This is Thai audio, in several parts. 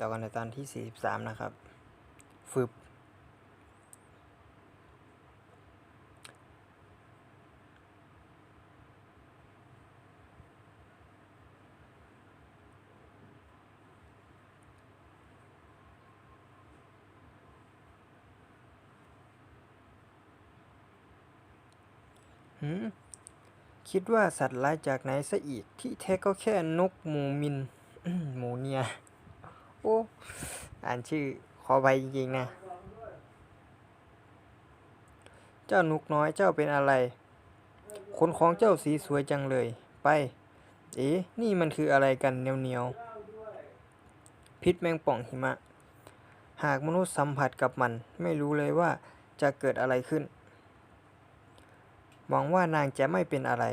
ต่อกันในตอนที่ 43 นะครับ ฝึบหืมคิดว่าสัตว์ร้ายจากไหนซะอีกที่แท้ก็แค่นกหมูมินหมูเนีย อ้อ่านชื่อขอไปจริงๆนะ เจ้านุกน้อยเจ้าเป็นอะไร ขนของเจ้าสีสวยจังเลย ไป เอ๊นี่มันคืออะไรกันเหนียวๆ พิษแมงป่องหิมะ หากมนุษย์สัมผัสกับมัน ไม่รู้เลยว่าจะเกิดอะไรขึ้น หวังว่านางจะไม่เป็นอะไร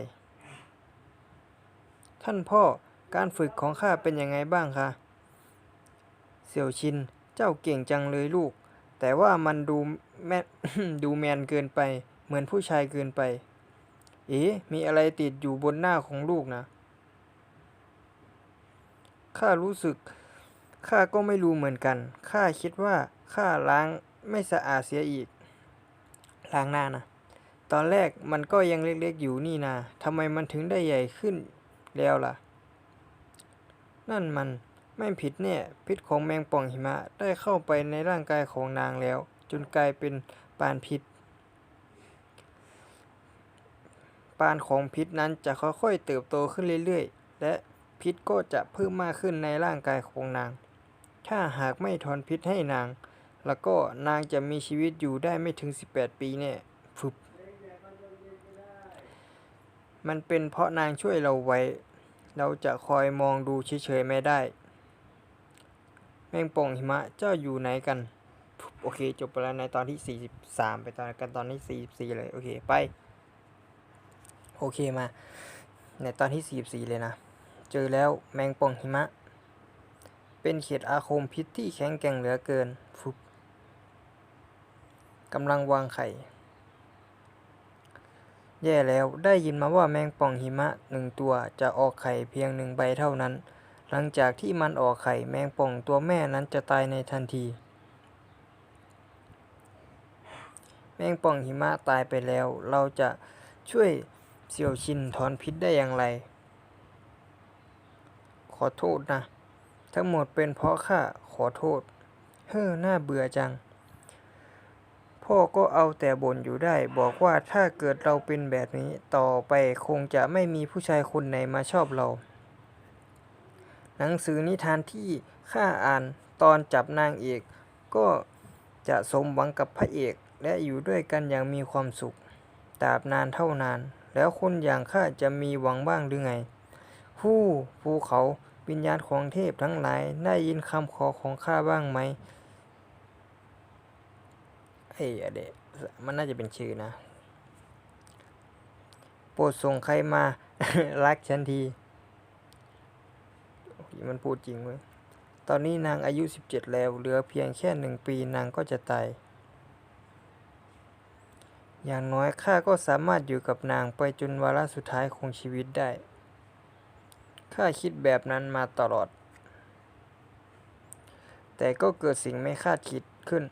ท่านพ่อการฝึกของข้าเป็นยังไงบ้างคะ เสี่ยวชิน เจ้าเก่งจังเลยลูก แต่ว่ามันดูแมดูแมนเกินไป เหมือนผู้ชายเกินไป เอ๊ะมีอะไรติดอยู่บนหน้าของลูกนะ ข้ารู้สึก ข้าก็ไม่รู้เหมือนกัน ข้าคิดว่า ข้าล้างไม่สะอาดเสียอีก ล้างหน้านะ ตอนแรกมันก็ยังเล็กๆอยู่นี่นาทำไมมันถึงได้ใหญ่ขึ้นแล้วล่ะ นั่นมัน ไม่ผิดเนี่ย พิษของแมงป่องหิมะได้เข้าไปในร่างกายของนางแล้ว จนกลายเป็นปานพิษ ปานของพิษนั้นจะค่อยๆเติบโตขึ้นเรื่อยๆ และพิษก็จะเพิ่มมากขึ้นในร่างกายของนาง ถ้าหากไม่ถอนพิษให้นาง แล้วก็นางจะมีชีวิตอยู่ได้ไม่ถึง 18 ปีเนี่ยฟึบมันเป็นเพราะนางช่วยเราไว้ เราจะคอยมองดูเฉยๆไม่ได้ แมงป่องหิมะเจ้าอยู่ไหนกัน โอเค จบไปแล้วในตอนที่ 43 ไปตอนกันตอนที่ 44 เลย โอเค ไป โอเคมา ในตอนที่ 44 เลยนะ เจอแล้วแมงป่องหิมะ เป็นเขตอาคมพิษที่แข็งแกร่งเหลือเกินฟุบกำลังวางไข่ แย่แล้วได้ยินมาว่าแมงป่องหิมะหนึ่งตัวจะออกไข่เพียงหนึ่งใบเท่านั้น หลังจากที่มันออกไข่แมงป่องตัวแม่นั้นจะตายในทันที แมงป่องหิมะตายไปแล้ว เราจะช่วยเสี่ยวชินถอนพิษได้อย่างไร ขอโทษนะ ทั้งหมดเป็นเพราะข้าขอโทษ เฮ้อน่าเบื่อจัง พ่อก็เอาแต่บ่นอยู่ได้ บอกว่าถ้าเกิดเราเป็นแบบนี้ต่อไปคงจะไม่มีผู้ชายคนไหนมาชอบเรา หนังสือนิทานที่ข้าอ่านตอนจับนางเอก ก็จะสมหวังกับพระเอกและอยู่ด้วยกันอย่างมีความสุขตราบนานเท่านาน แล้วคนอย่างข้าจะมีหวังบ้างหรือไง ผู้ภูเขาวิญญาณของเทพทั้งหลายได้ยินคำขอของข้าบ้างไหมเอ้อะเดะมันน่าจะเป็นชื่อนะ โปรดส่งใครมา รักฉันที มันพูดจริงเว้ยตอนนี้นางอายุ 17 แล้ว เหลือเพียงแค่หนึ่งปีนางก็จะตาย อย่างน้อยข้าก็สามารถอยู่กับนางไปจนวาระสุดท้ายของชีวิตได้ ข้าคิดแบบนั้นมาตลอด แต่ก็เกิดสิ่งไม่คาดคิดขึ้น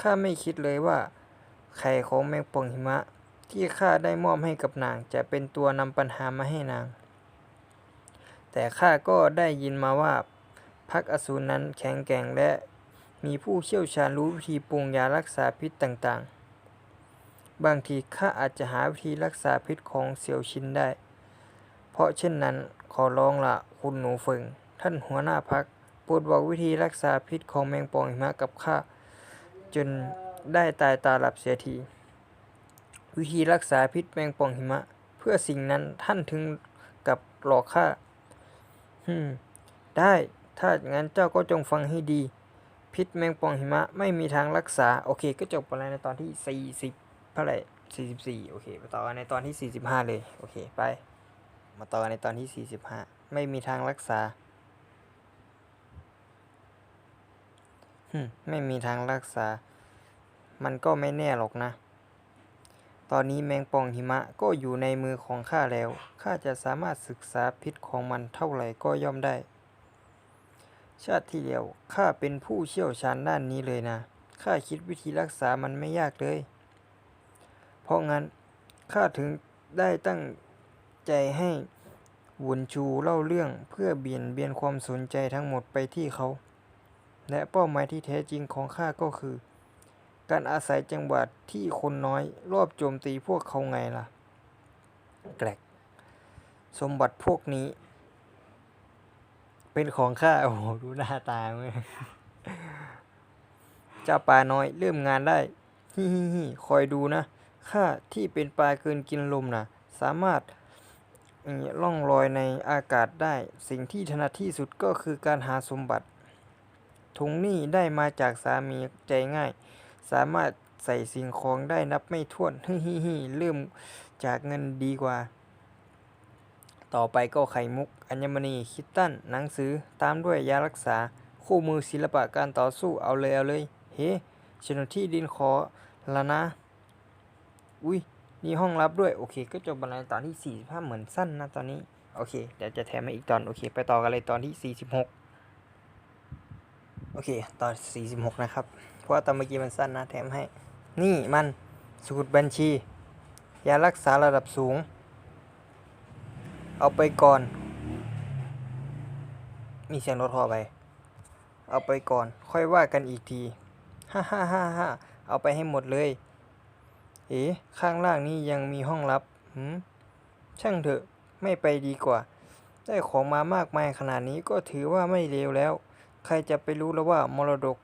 ข้าไม่คิดเลยว่า ไข่ของแมงป่องหิมะ ที่ข้าได้มอบให้กับนางจะเป็นตัวนำปัญหามาให้นาง แต่ข้าก็ได้ยินมาว่าพักอสูรนั้นแข็งแกร่งและมีผู้เชี่ยวชาญรู้วิธีปรุงยารักษาพิษต่างๆ บางทีข้าอาจจะหาวิธีรักษาพิษของเสี่ยวชินได้ เพราะเช่นนั้นขอร้องละคุณหนูเฟิงท่านหัวหน้าพักโปรดบอกวิธีรักษาพิษของแมงป่องหิมะกับข้าจนได้ตายตาหลับเสียที วิธีรักษาพิษแมงป่องหิมะ เพื่อสิ่งนั้นท่านถึงกับหลอกข้า ฮึมได้ ถ้าอย่างนั้นเจ้าก็จงฟังให้ดี พิษแมงป่องหิมะไม่มีทางรักษา โอเค ก็จบไปแล้วในตอนที่40เท่าไหร่44โอเคมาต่อกันในตอนที่45เลย โอเค ไป มาต่อกันในตอนที่45ไม่มีทางรักษาฮึมไม่มีทางรักษา มันก็ไม่แน่หรอกนะ ตอนนี้แมงป่องหิมะก็อยู่ในมือของข้าแล้ว ข้าจะสามารถศึกษาพิษของมันเท่าไหร่ก็ย่อมได้ ชาติที่แล้วข้าเป็นผู้เชี่ยวชาญด้านนี้เลยนะ ข้าคิดวิธีรักษามันไม่ยากเลย เพราะงั้นข้าถึงได้ตั้งใจให้หวนชูเล่าเรื่องเพื่อเบี่ยนเบียนความสนใจทั้งหมดไปที่เขา และเป้าหมายที่แท้จริงของข้าก็คือ การอาศัยจังหวัดที่คนน้อย รอบโจมตีพวกเขาไงล่ะ แกลกสมบัติพวกนี้ เป็นของข้า โอ้โห ดูหน้าตาเว้ยเจ้าปลาน้อยเริ่มงานได้ฮิฮิฮิคอยดูนะ ข้าที่เป็นปลาเกินกินลมนะสามารถร่อล่องลอยในอากาศได้ สิ่งที่ถนัดที่สุดก็คือการหาสมบัติถุงนี่ได้มาจากสามีใจง่าย สามารถใส่สิ่งของได้นับไม่ถ้วนฮิฮิฮิเริ่มจากเงินดีกว่า ต่อไปก็ไข่มุก อัญมณีคิตตันหนังสือตามด้วยยารักษา คู่มือศิลปะการต่อสู้เอาเลยเอาเลย เฮ้โฉนที่ดินขอละนะ อุ้ยมีห้องลับด้วย โอเค ก็จบบันไดตอนที่ 45 เหมือนสั้นนะตอนนี้ โอเค เดี๋ยวจะแถมมาอีกตอน โอเค ไปต่อกันเลยตอนที่ 46 โอเค ตอน 46 นะครับ เพราะว่าตอนเมื่อกี้มันสั้นนะแถมให้ นี่มันสูตรบัญชี ยารักษาระดับสูง เอาไปก่อน มีเสียงรถพอไป เอาไปก่อน ค่อยว่ากันอีกที ฮ่าฮ่าฮ่าฮ่าเอาไปให้หมดเลย เอ๋ข้างล่างนี้ยังมีห้องลับหืมช่างเถอะ ไม่ไปดีกว่า ได้ของมามากมายขนาดนี้ก็ถือว่าไม่เลวแล้ว ใครจะไปรู้แล้วว่ามรดก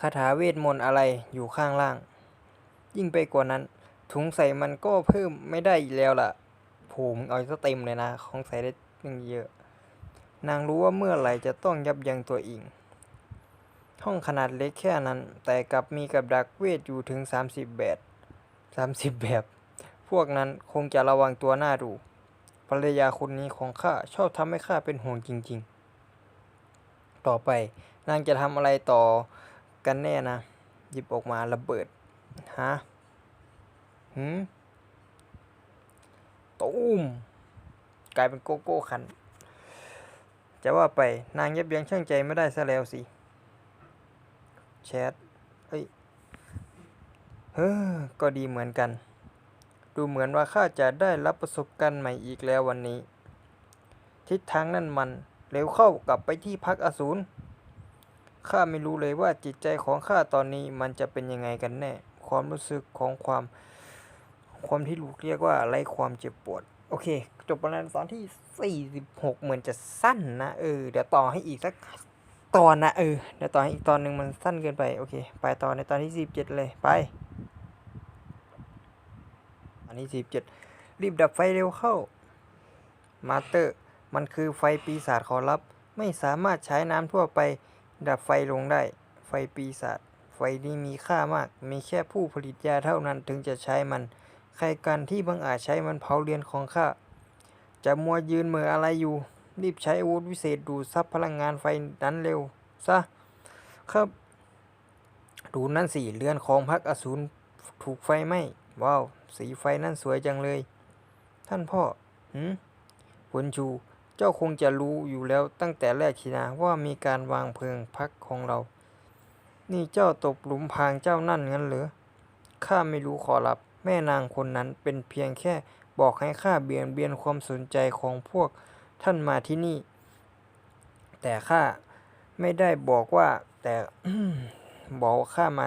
คาถาเวทมนต์อะไรอยู่ข้างล่าง ยิ่งไปกว่านั้น ถุงใส่มันก็เพิ่มไม่ได้อีกแล้วล่ะผมเอาซะเต็มเลยนะ ของใส่ได้ตั้งเยอะ นางรู้ว่าเมื่อไหร่จะต้องยับยั้งตัวเองห้องขนาดเล็กแค่นั้น แต่กลับมีกับดักเวทอยู่ถึง 30 แบบ30 แบบ พวกนั้นคงจะระวังตัวหน้าดูภรรยาคนนี้ของข้าชอบทำให้ข้าเป็นห่วงจริง ๆ ต่อไปนางจะทำอะไรต่อ กันแน่นะ หยิบออกมาระเบิด ฮะหืมตูมกลายเป็นโกโก้คัน จะว่าไปนางยับยั้งชั่งใจไม่ได้ซะแล้วสิ แชทเอ้ย เฮ้อ ก็ดีเหมือนกัน ดูเหมือนว่าข้าจะได้รับประสบการณ์ใหม่อีกแล้ววันนี้ ทิศทางนั่นมัน เร็วเข้ากลับไปที่พักอสูร ข้าไม่รู้เลยว่าจิตใจของข้าตอนนี้มันจะเป็นยังไงกันแน่ ความรู้สึกของความ ความที่ลูกเรียกว่าไรความเจ็บปวด โอเค จบประมาณตอนที่ 46 เหมือนจะสั้นนะเออ เดี๋ยวต่อให้อีกสักตอนนะเออ เดี๋ยวต่อให้อีกตอนหนึ่งมันสั้นเกินไป โอเค ไปต่อในตอนที่ 47 เลยไป อันนี้ 47 รีบดับไฟเร็วเข้า มาเตอร์ มันคือไฟปีศาจขอรับ ไม่สามารถใช้น้ำทั่วไป ดับไฟลงได้ ไฟปีศาจ ไฟนี้มีค่ามาก มีแค่ผู้ผลิตยาเท่านั้นถึงจะใช้มัน ใครกันที่บังอาจใช้มันเผาเรือนของข้า จะมัวยืนเหมืออะไรอยู่ รีบใช้อาวุธวิเศษดูดซับพลังงานไฟนั้นเร็ว ซะ ครับ ดูนั่นสิ เรือนของพักอสูรถูกไฟไหม้ว้าว สีไฟนั่นสวยจังเลย ท่านพ่อหืมผลชู เจ้าคงจะรู้อยู่แล้วตั้งแต่แรกทีนะว่ามีการวางเพลิงพักของเรา นี่เจ้าตกหลุมพรางเจ้านั่นงั้นเหรอข้าไม่รู้ขอรับ แม่นางคนนั้นเป็นเพียงแค่บอกให้ข้าเบี่ยงเบียนความสนใจของพวกท่านมาที่นี่ แต่ข้าไม่ได้บอกว่า แต่บอกข้ามา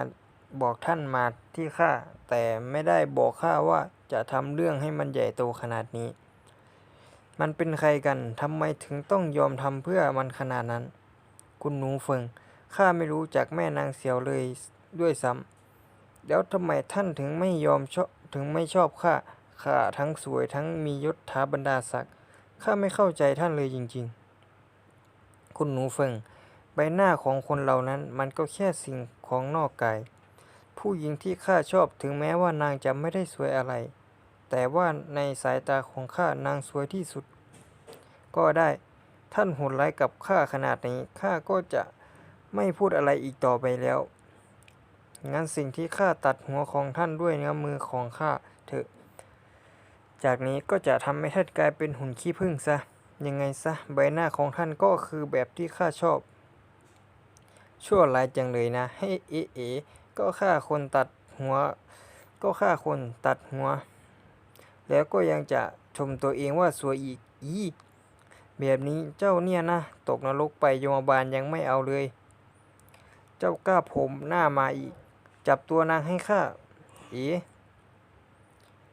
บอกท่านมาที่ข้าแต่ไม่ได้บอกข้าว่าจะทำเรื่องให้มันใหญ่โตขนาดนี้ มันเป็นใครกันทำไมถึงต้องยอมทำเพื่อมันขนาดนั้น คุณหนูเฟิงข้าไม่รู้จักแม่นางเสียวเลยด้วยซ้ำแล้วทำไมท่านถึงไม่ยอมชอบถึงไม่ชอบข้าข้าทั้งสวยทั้งมียศถาบรรดาศักดิ์ข้าไม่เข้าใจท่านเลยจริง ๆ คุณหนูเฟิงใบหน้าของคนเหล่านั้นมันก็แค่สิ่งของนอกกาย ผู้หญิงที่ข้าชอบถึงแม้ว่านางจะไม่ได้สวยอะไร แต่ว่าในสายตาของข้านางสวยที่สุด ก็ได้ท่านโหดร้ายกับข้าขนาดนี้ข้าก็จะไม่พูดอะไรอีกต่อไปแล้ว งั้นสิ่งที่ข้าตัดหัวของท่านด้วยเนื้อมือของข้าเถอะ จากนี้ก็จะทำให้ท่านกลายเป็นหุ่นขี้ผึ้งซะ ยังไงซะใบหน้าของท่านก็คือแบบที่ข้าชอบ ชั่วร้ายจังเลยนะ ให้เอ๋เอ๋ก็ฆ่าคนตัดหัว ก็ฆ่าคนตัดหัว แล้วก็ยังจะชมตัวเองว่าสวยอีกอีแบบนี้เจ้าเนี่ยนะ ตกนรกไปยมบาลยังไม่เอาเลย เจ้ากล้าผมหน้ามาอีก จับตัวนางให้ข้าเอ๋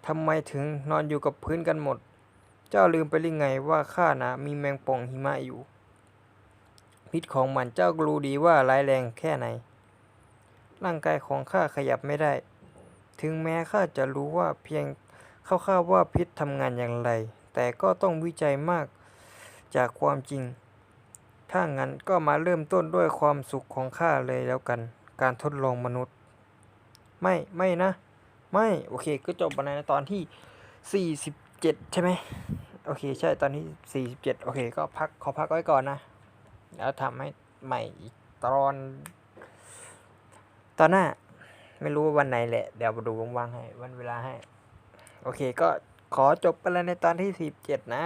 ทำไมถึงนอนอยู่กับพื้นกันหมด เจ้าลืมไปหรือไงว่าข้านะมีแมงป่องหิมะอยู่ พิษของมันเจ้ารู้ดีว่าร้ายแรงแค่ไหน ร่างกายของข้าขยับไม่ได้ ถึงแม้ข้าจะรู้ว่าเพียง คร่าวๆว่าพิษทำงานอย่างไร แต่ก็ต้องวิจัยมากจากความจริง ถ้างั้นก็มาเริ่มต้นด้วยความสุขของข้าเลยแล้วกัน การทดลองมนุษย์ ไม่ไม่นะ ไม่โอเคก็จบไปในตอนที่ 47 ใช่ไหมโอเคใช่ตอนที่ 47 โอเค ก็พักขอพักไว้ก่อนนะ แล้วทำให้ใหม่อีกตอนตอนหน้า ไม่รู้ว่าวันไหนแหละ เดี๋ยวมาดูว่างๆให้ วันเวลาให้ โอเคก็ขอจบไปแล้วในตอนที่ 47 นะ